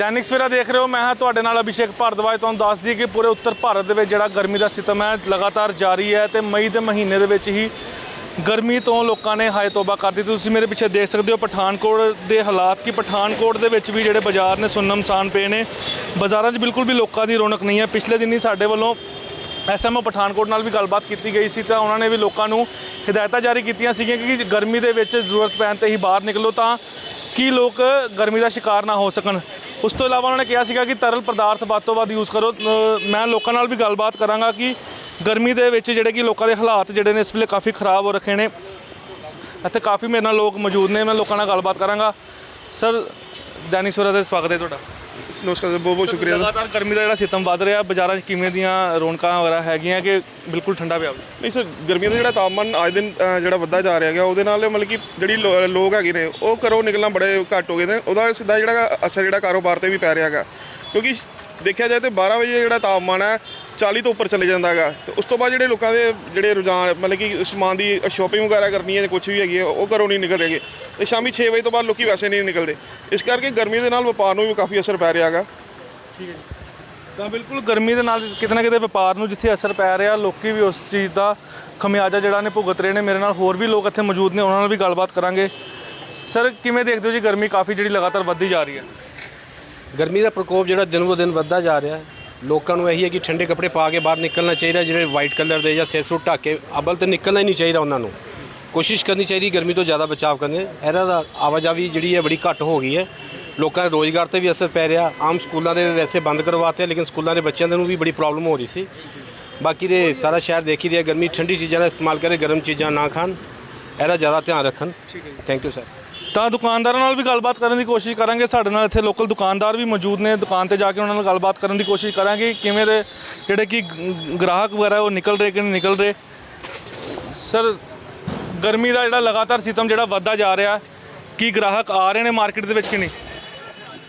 ਦੈਨਿਕ ਸਵੇਰਾ ਦੇਖ ਰਹੇ ਹੋ, ਮੈਂ ਹਾਂ ਤੁਹਾਡੇ ਨਾਲ ਅਭਿਸ਼ੇਕ ਭਾਰਦਵਾਜ, ਤੁਹਾਨੂੰ ਦੱਸ ਦਈਏ ਕਿ ਪੂਰੇ ਉੱਤਰ ਭਾਰਤ ਦੇ ਵਿੱਚ ਜਿਹੜਾ ਗਰਮੀ ਦਾ ਸਿਤਮ ਹੈ, ਲਗਾਤਾਰ ਜਾਰੀ ਹੈ ਤੇ ਮਈ ਦੇ ਮਹੀਨੇ ਦੇ ਵਿੱਚ ਹੀ ਗਰਮੀ ਤੋਂ ਲੋਕਾਂ ਨੇ ਹਾਏ ਤੋਬਾ ਕਰ ਦਿੱਤੀ। ਤੁਸੀਂ ਮੇਰੇ ਪਿੱਛੇ ਦੇਖ ਸਕਦੇ ਹੋ ਪਠਾਨਕੋਟ ਦੇ ਹਾਲਾਤ ਕਿ ਪਠਾਨਕੋਟ ਦੇ ਵਿੱਚ ਵੀ ਜਿਹੜੇ ਬਾਜ਼ਾਰ ਨੇ ਸੁੰਨਮਸਾਨ ਪਏ ਨੇ। ਬਾਜ਼ਾਰਾਂ 'ਚ ਬਿਲਕੁਲ ਵੀ ਲੋਕਾਂ ਦੀ ਰੌਣਕ ਨਹੀਂ ਹੈ। ਪਿਛਲੇ ਦਿਨੀ ਸਾਡੇ ਵੱਲੋਂ ਐਸਐਮਓ ਪਠਾਨਕੋਟ ਨਾਲ ਵੀ ਗੱਲਬਾਤ ਕੀਤੀ ਗਈ ਸੀ ਤਾਂ ਉਹਨਾਂ ਨੇ ਵੀ ਲੋਕਾਂ ਨੂੰ ਹਦਾਇਤਾਂ ਜਾਰੀ ਕੀਤੀਆਂ ਸੀਗੀਆਂ ਕਿ ਗਰਮੀ ਦੇ ਵਿੱਚ ਜ਼ਰੂਰਤ ਪੈਣ ਤੇ ਹੀ ਬਾਹਰ ਨਿਕਲੋ ਤਾਂ ਕਿ ਲੋਕ ਗਰਮੀ ਦਾ ਸ਼ਿਕਾਰ ਨਾ ਹੋ ਸਕਣ। ਉਸ ਤੋਂ ਇਲਾਵਾ ਉਹਨਾਂ ਨੇ ਕਿਹਾ ਸੀਗਾ ਕਿ ਤਰਲ ਪਦਾਰਥ ਵੱਧ ਤੋਂ ਵੱਧ ਯੂਜ਼ ਕਰੋ। ਮੈਂ ਲੋਕਾਂ ਨਾਲ ਵੀ ਗੱਲਬਾਤ ਕਰਾਂਗਾ ਕਿ ਗਰਮੀ ਦੇ ਵਿੱਚ ਜਿਹੜੇ ਕਿ ਲੋਕਾਂ ਦੇ ਹਾਲਾਤ ਜਿਹੜੇ ਨੇ ਇਸ ਵੇਲੇ ਕਾਫੀ ਖਰਾਬ ਹੋ ਰੱਖੇ ਨੇ। ਇੱਥੇ ਕਾਫੀ ਮੇਰੇ ਨਾਲ ਲੋਕ ਮੌਜੂਦ ਨੇ, ਮੈਂ ਲੋਕਾਂ ਨਾਲ ਗੱਲਬਾਤ ਕਰਾਂਗਾ। ਸਰ ਦੈਨਿਕ ਸਵੇਰਾ ਤੇ ਸਵਾਗਤ ਹੈ ਤੁਹਾਡਾ। ਨਮਸਕਾਰ ਸਰ ਬਹੁਤ ਬਹੁਤ ਸ਼ੁਕਰੀਆ ਸਰ। ਲਗਾਤਾਰ ਗਰਮੀ ਦਾ ਜਿਹੜਾ ਸਿਤਮ ਵੱਧ ਰਿਹਾ ਬਾਜ਼ਾਰਾਂ 'ਚ ਕਿਵੇਂ ਦੀਆਂ ਰੌਣਕਾਂ ਵਗੈਰਾ ਹੈਗੀਆਂ ਕਿ ਬਿਲਕੁਲ ਠੰਡਾ ਪਿਆ ਨਹੀਂ ਸਰ ਗਰਮੀਆਂ ਦਾ ਜਿਹੜਾ ਤਾਪਮਾਨ ਅੱਜ ਦਿਨ ਅ, ਜਿਹੜਾ ਵੱਧਦਾ ਜਾ ਰਿਹਾ ਹੈਗਾ ਉਹਦੇ ਨਾਲ ਮਤਲਬ ਕਿ ਜਿਹੜੀ ਲੋ- ਲੋਕ ਹੈਗੇ ਨੇ ਉਹ ਘਰੋਂ ਨਿਕਲਣਾ ਬੜੇ ਘੱਟ ਹੋ ਗਏ ਨੇ। ਉਹਦਾ ਸਿੱਧਾ ਜਿਹੜਾ ਅਸਰ ਜਿਹੜਾ ਕਾਰੋਬਾਰ ਤੇ ਵੀ ਪੈ ਰਿਹਾ ਹੈਗਾ। ਕਿਉਂਕਿ ਦੇਖਿਆ ਜਾਏ ਤੇ 12 ਵਜੇ ਜਿਹੜਾ ਤਾਪਮਾਨ ਹੈ 40 ਤੋਂ ਉੱਪਰ ਚਲੇ ਜਾਂਦਾ ਹੈਗਾ ਤੇ ਉਸ ਤੋਂ ਬਾਅਦ ਜਿਹੜੇ ਲੋਕਾਂ ਦੇ ਜਿਹੜੇ ਰੁਝਾਨ ਮਤਲਬ ਕਿ ਸਮਾਨ ਦੀ ਸ਼ਾਪਿੰਗ ਵਗੈਰਾ ਕਰਨੀ ਹੈ ਜਾਂ ਕੁਝ ਵੀ ਹੈਗੀ ਹੈ ਉਹ ਘਰੋਂ ਨਹੀਂ ਨਿਕਲ ਰਹੇਗੇ ਤੇ ਸ਼ਾਮੀ 6 ਵਜੇ ਤੋਂ ਬਾਅਦ ਲੋਕੀ ਵੈਸੇ ਨਹੀਂ ਨਿਕਲਦੇ। ਇਸ ਕਰਕੇ ਗਰਮੀ ਦੇ ਨਾਲ ਵਪਾਰ ਨੂੰ ਵੀ ਕਾਫੀ ਅਸਰ ਪੈ ਰਿਹਾ ਹੈਗਾ। ਤਾਂ ਬਿਲਕੁਲ ਗਰਮੀ ਦੇ ਨਾਲ ਕਿਤੇ ਨਾ ਕਿਤੇ ਵਪਾਰ ਨੂੰ ਜਿੱਥੇ ਅਸਰ ਪੈ ਰਿਹਾ ਲੋਕੀ ਵੀ ਉਸ ਚੀਜ਼ ਦਾ ਖਮਿਆਜਾ ਜਿਹੜਾ ਨੇ ਭੁਗਤ ਰਹੇ ਨੇ। ਮੇਰੇ ਨਾਲ ਹੋਰ ਵੀ ਲੋਕ ਇੱਥੇ ਮੌਜੂਦ ਨੇ ਉਹਨਾਂ ਨਾਲ ਵੀ ਗੱਲਬਾਤ ਕਰਾਂਗੇ। ਸਰ ਕਿਵੇਂ ਦੇਖਦੇ ਹੋ ਜੀ ਗਰਮੀ ਕਾਫੀ ਜਿਹੜੀ ਲਗਾਤਾਰ ਵੱਧਦੀ ਜਾ ਰਹੀ ਹੈ? ਗਰਮੀ ਦਾ ਪ੍ਰਕੋਪ ਜਿਹੜਾ ਦਿਨ ਬੋ ਦਿਨ ਵੱਧਦਾ ਜਾ ਰਿਹਾ ਹੈ। ਲੋਕਾਂ ਨੂੰ ਇਹੀ ਹੈ ਕਿ ਠੰਡੇ ਕੱਪੜੇ ਪਾ ਕੇ ਬਾਹਰ ਨਿਕਲਣਾ ਚਾਹੀਦਾ ਜਿਹੜੇ ਵਾਈਟ ਕਲਰ ਦੇ ਜਾਂ ਸਿਰ ਸੁੱਟ ਢੱਕ ਕੇ ਅਬਲ ਤੇ ਨਿਕਲਣਾ ਹੀ ਨਹੀਂ ਚਾਹੀਦਾ ਉਹਨਾਂ ਨੂੰ। ਕੋਸ਼ਿਸ਼ ਕਰਨੀ ਚਾਹੀਦੀ ਗਰਮੀ ਤੋਂ ਜ਼ਿਆਦਾ ਬਚਾਅ ਕਰਨੇ ਇਹਨਾਂ ਦਾ ਆਵਾਜਾਈ ਜਿਹੜੀ ਹੈ ਬੜੀ ਘੱਟ ਹੋ ਗਈ ਹੈ। ਲੋਕਾਂ ਦੇ ਰੋਜ਼ਗਾਰ ਤੇ ਵੀ ਅਸਰ ਪੈ ਰਿਹਾ। ਆਮ ਸਕੂਲਾਂ ਦੇ ਵੈਸੇ ਬੰਦ ਕਰਵਾਤੇ ਲੇਕਿਨ ਸਕੂਲਾਂ ਦੇ ਬੱਚਿਆਂ ਦੇ ਨੂੰ ਵੀ ਬੜੀ ਪ੍ਰੋਬਲਮ ਹੋ ਰਹੀ ਸੀ। ਬਾਕੀ ਦੇ ਸਾਰਾ ਸ਼ਹਿਰ ਦੇਖੀ ਰਿਹਾ ਗਰਮੀ ਠੰਡੀ ਚੀਜ਼ਾਂ ਦਾ ਇਸਤੇਮਾਲ ਕਰੇ ਗਰਮ ਚੀਜ਼ਾਂ ਨਾ ਖਾਣ। ਇਹਦਾ ਜ਼ਿਆਦਾ ਧਿਆਨ ਰੱਖਣ। ਥੈਂਕ ਯੂ ਸਰ ਤਾਂ ਦੁਕਾਨਦਾਰਾਂ ਨਾਲ ਵੀ ਗੱਲਬਾਤ ਕਰਨ ਦੀ ਕੋਸ਼ਿਸ਼ ਕਰਾਂਗੇ। ਸਾਡੇ ਨਾਲ ਇੱਥੇ ਲੋਕਲ ਦੁਕਾਨਦਾਰ ਵੀ ਮੌਜੂਦ ਨੇ। ਦੁਕਾਨ ਤੇ ਜਾ ਕੇ ਉਹਨਾਂ ਨਾਲ ਗੱਲਬਾਤ ਕਰਨ ਦੀ ਕੋਸ਼ਿਸ਼ ਕਰਾਂਗੇ ਕਿਵੇਂ ਦੇ ਜਿਹੜੇ ਕਿ ਗ੍ਰਾਹਕ ਵਗੈਰਾ ਉਹ ਨਿਕਲ ਰਹੇ ਕਿ ਨਹੀਂ ਨਿਕਲ ਰਹੇ। ਸਰ ਗਰਮੀ ਦਾ ਜਿਹੜਾ ਲਗਾਤਾਰ ਸਿਤਮ ਜਿਹੜਾ ਵੱਧਦਾ ਜਾ ਰਿਹਾ ਕੀ ਗ੍ਰਾਹਕ ਆ ਰਹੇ ਨੇ ਮਾਰਕੀਟ ਦੇ ਵਿੱਚ ਕਿ ਨਹੀਂ?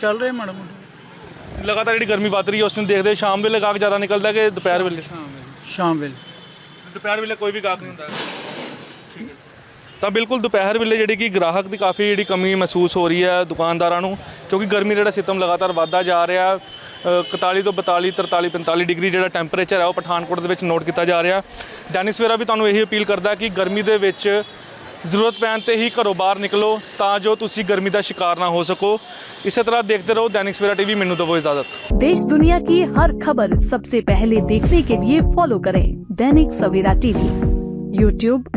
ਚੱਲ ਰਹੇ ਮਾੜਾ ਮੋਟਾ। ਲਗਾਤਾਰ ਜਿਹੜੀ ਗਰਮੀ ਵੱਧ ਰਹੀ ਹੈ ਉਸ ਨੂੰ ਦੇਖਦੇ ਸ਼ਾਮ ਵੇਲੇ ਗਾਹਕ ਜ਼ਿਆਦਾ ਨਿਕਲਦਾ ਕਿ ਦੁਪਹਿਰ ਵੇਲੇ? ਸ਼ਾਮ ਵੇਲੇ। ਸ਼ਾਮ ਵੇਲੇ। ਦੁਪਹਿਰ ਵੇਲੇ ਕੋਈ ਵੀ ਗਾਹਕ ਨਹੀਂ ਹੁੰਦਾ। ਠੀਕ ਹੈ। ਤਾਂ ਬਿਲਕੁਲ ਦੁਪਹਿਰ ਵੇਲੇ ਜਿਹੜੀ ਕਿ ਗ੍ਰਾਹਕ ਦੀ ਕਾਫੀ ਜਿਹੜੀ ਕਮੀ ਮਹਿਸੂਸ ਹੋ ਰਹੀ ਹੈ ਦੁਕਾਨਦਾਰਾਂ ਨੂੰ ਕਿਉਂਕਿ ਗਰਮੀ ਦਾ ਜਿਹੜਾ ਸਿਤਮ ਲਗਾਤਾਰ ਵੱਧਦਾ ਜਾ ਰਿਹਾ ਹੈ। ਅ, 41 ਤੋਂ 42 43 45 ਡਿਗਰੀ ਜਿਹੜਾ ਟੈਂਪਰੇਚਰ ਹੈ ਉਹ ਪਠਾਨਕੋਟ ਦੇ ਵਿੱਚ ਨੋਟ ਕੀਤਾ ਜਾ ਰਿਹਾ ਦੈਨਿਕ ਸਵੇਰਾ ਵੀ ਤੁਹਾਨੂੰ ਇਹੀ ਅਪੀਲ ਕਰਦਾ ਕਿ ਗਰਮੀ ਦੇ ਵਿੱਚ ਜ਼ਰੂਰਤ ਪੈਣ ਤੇ ਹੀ ਘਰੋਂ ਬਾਹਰ ਨਿਕਲੋ ਤਾਂ ਜੋ ਤੁਸੀਂ ਗਰਮੀ ਦਾ ਸ਼ਿਕਾਰ ਨਾ ਹੋ ਸਕੋ ਇਸੇ ਤਰ੍ਹਾਂ ਦੇਖਦੇ ਰਹੋ ਦੈਨਿਕ ਸਵੇਰਾ ਟੀਵੀ ਮੈਨੂੰ ਦਿਵੋ ਇਜਾਜ਼ਤ देश दुनिया की हर खबर सबसे पहले देखने के लिए फॉलो करें दैनिक सवेरा टीवी यूट्यूब